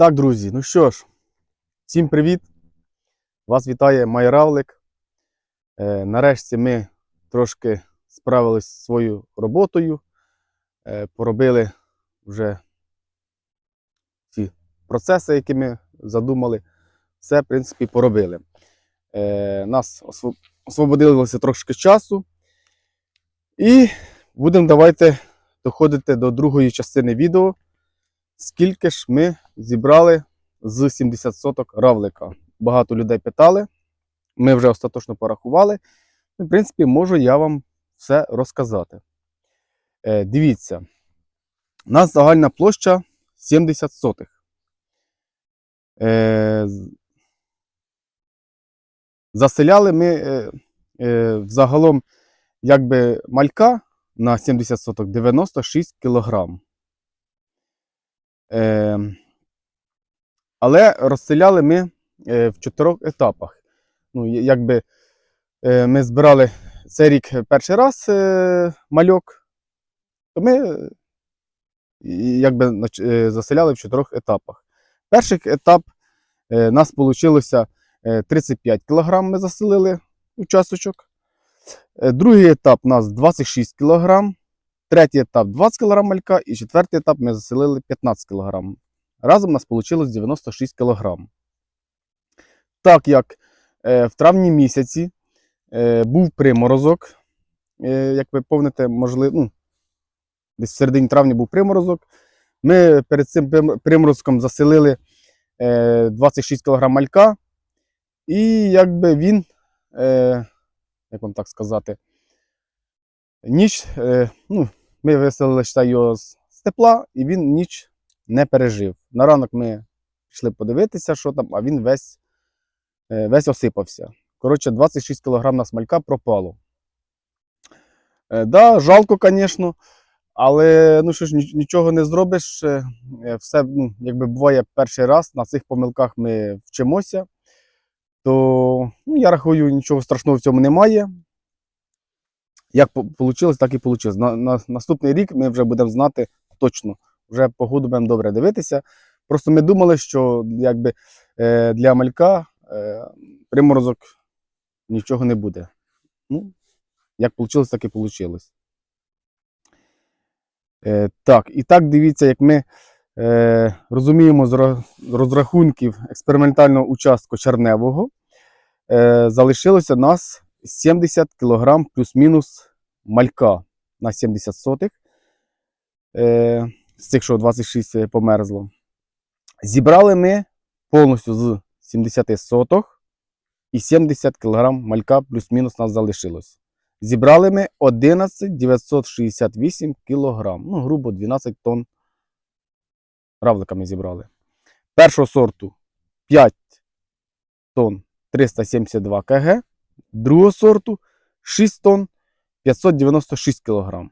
Так, друзі, ну що ж, всім привіт! Вас вітає Майравлик. Е, нарешті ми трошки справились зі своєю роботою, е, поробили вже ці процеси, які ми задумали. Все, в принципі, поробили. Е, нас освободилося трошки часу. І будемо давайте доходити до другої частини відео. Скільки ж ми зібрали з 70 соток равлика? Багато людей питали. Ми вже остаточно порахували. В принципі, можу я вам все розказати. Е, дивіться, у нас загальна площа 70 сотих. Е, заселяли ми е, е, загалом якби малька на 70 соток 96 кілограм. Е, але розселяли ми е, в чотирьох етапах. Ну, якби е, ми збирали цей рік перший раз е, мальок, то ми якби заселяли в чотирьох етапах. Перший етап е, нас вийшло 35 кг ми заселили участочок. Другий етап у нас 26 кг. Третій етап 20 кг малька, і четвертий етап ми заселили 15 кг. Разом у нас вийшло 96 кг. Так як е, в травні місяці е, був приморозок, е, як ви пам'ятаєте, можливо, ну, десь в середині травня був приморозок. Ми перед цим приморозком заселили е, 26 кг малька, і якби він, е, як вам так сказати, ніч, е, ну, ми виселили ще його з тепла, і він ніч не пережив. На ранок ми пішли подивитися, що там, а він весь, е, весь осипався. Коротше, 26 кг на смалька пропало. Е, да, жалко, звісно, але ну що ж, нічого не зробиш. е, Все, ну, якби буває перший раз, на цих помилках ми вчимося. То ну, я рахую, нічого страшного в цьому немає. Як вийшло, так і вийшло. На, на наступний рік ми вже будемо знати точно. Вже погоду будемо добре дивитися. Просто ми думали, що якби, е, для малька е, приморозок нічого не буде. Ну, як вийшло, так і вийшло. Е, так, і так дивіться, як ми е, розуміємо з розрахунків експериментального участку черневого, е, залишилося нас 70 кг плюс-мінус малька на 70 сотих. Е, з цих, що 26 померзло. Зібрали ми повністю з 70 соток і 70 кг малька плюс-мінус нас залишилось. Зібрали ми 11 968 кг. Ну, грубо 12 тонн равликами зібрали. Першого сорту 5 тонн 372 кг, другого сорту 6 тонн 596 кг.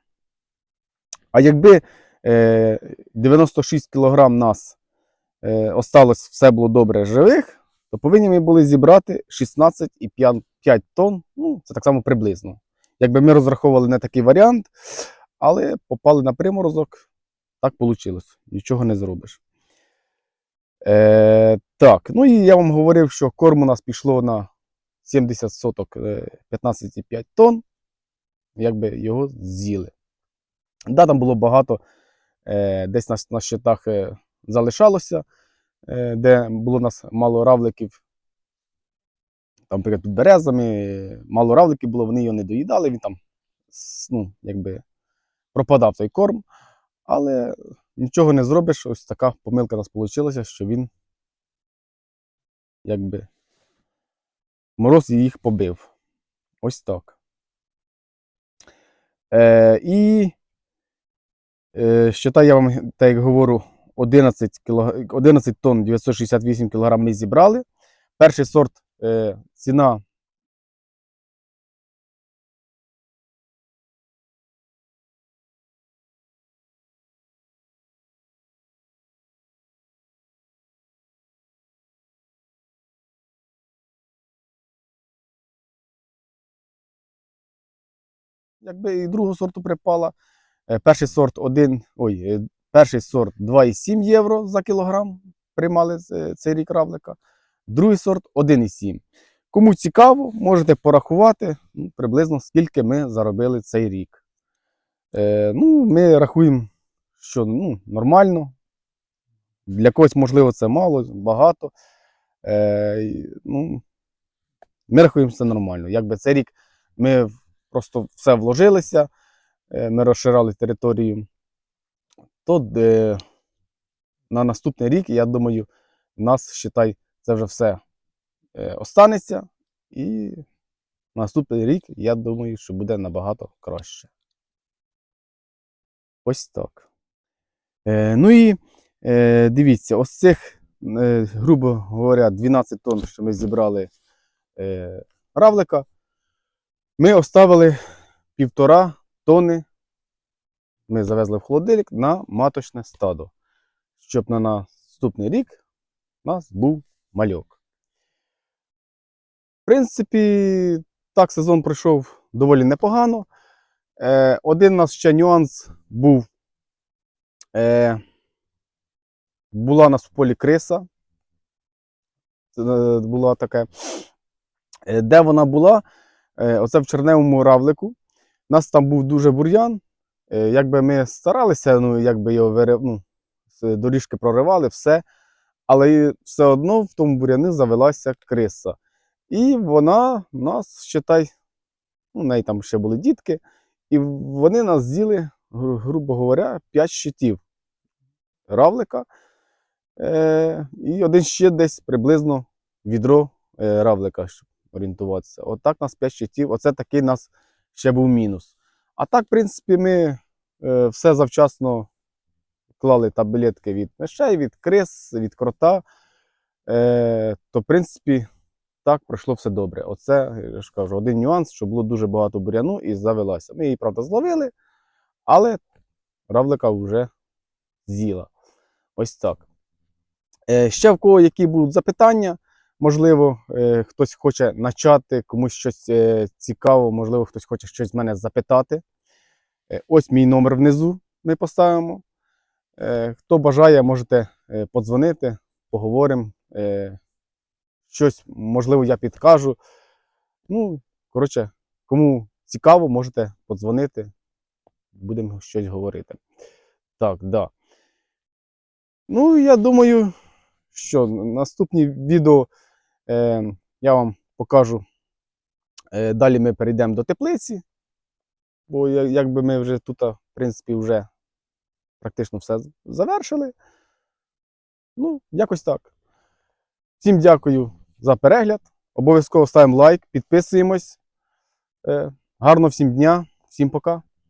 А якби е, 96 кг нас е, осталось, все було добре живих, то повинні ми були зібрати 16,5 тонн. Ну, це так само приблизно. Якби ми розраховували не такий варіант, але попали на приморозок, так вийшло. Нічого не зробиш. Е, так, ну і я вам говорив, що корм у нас пішло на 70 соток е, 15,5 тонн. Якби його з'їли. Да, там було багато, е, десь на, на щитах е, залишалося, е, де було у нас мало равликів. Там, під березами, е, мало равликів було, вони його не доїдали, він там ну, якби пропадав той корм. Але нічого не зробиш, ось така помилка у нас вийшла, що він якби мороз їх побив. Ось так. Е, і е, щита, я вам, так як говорю, 11, кілог... 11 тонн 968 кг ми зібрали. Перший сорт е, ціна. Якби і другого сорту припала. Е, Перший сорт 1, ой, е, перший сорт 2,7 євро за кілограм приймали е, цей рік равлика. Другий сорт 1,7. Кому цікаво, можете порахувати ну, приблизно скільки ми заробили цей рік. Е, ну, ми рахуємо, що ну, нормально. Для когось, можливо, це мало, багато. Е, ну, ми рахуємо це нормально. Якби цей рік ми просто все вложилися, е, ми розширали територію. То е, на наступний рік, я думаю, у нас, считай, це вже все е, останеться. І на наступний рік, я думаю, що буде набагато краще. Ось так. Е, ну і е, дивіться, ось цих, е, грубо говоря, 12 тонн, що ми зібрали е, равлика, ми оставили півтора тонни. Ми завезли в холодильник на маточне стадо, щоб на наступний рік у нас був мальок. В принципі, так сезон пройшов доволі непогано. Е, один у нас ще нюанс був. Е, була у нас в полі криса. Це, е, була таке. Е, де вона була? Е, оце в черневому равлику. У нас там був дуже бур'ян. Е, якби ми старалися, ну, якби його вири... ну, доріжки проривали, все. Але все одно в тому бур'яни завелася криса. І вона нас, считай, ну, в неї там ще були дітки, і вони нас з'їли, грубо говоря, 5 щитів равлика. Е, і один ще десь приблизно відро е, равлика, щоб орієнтуватися. Отак нас 5 щитів. Оце такий нас ще був мінус. А так, в принципі, ми е, все завчасно клали таблетки від мишей, від крис, від крота. Е, то, в принципі, так пройшло все добре. Оце, я ж кажу, один нюанс, що було дуже багато буряну і завелася. Ми її, правда, зловили, але равлика вже з'їла. Ось так. Е, ще в кого які будуть запитання, можливо, е, хтось хоче начати, комусь щось е, цікаво, можливо, хтось хоче щось з мене запитати. Е, ось мій номер внизу ми поставимо. Хто бажає, можете подзвонити, поговоримо. Щось, можливо, я підкажу. Ну, коротше, кому цікаво, можете подзвонити. Будемо щось говорити. Так, да. Ну, я думаю, що наступні відео я вам покажу. Е, далі ми перейдемо до теплиці, бо якби ми вже тут, в принципі, вже практично все завершили. Ну, якось так. Всім дякую за перегляд. Обов'язково ставимо лайк, підписуємось. Е, гарного всім дня, всім пока.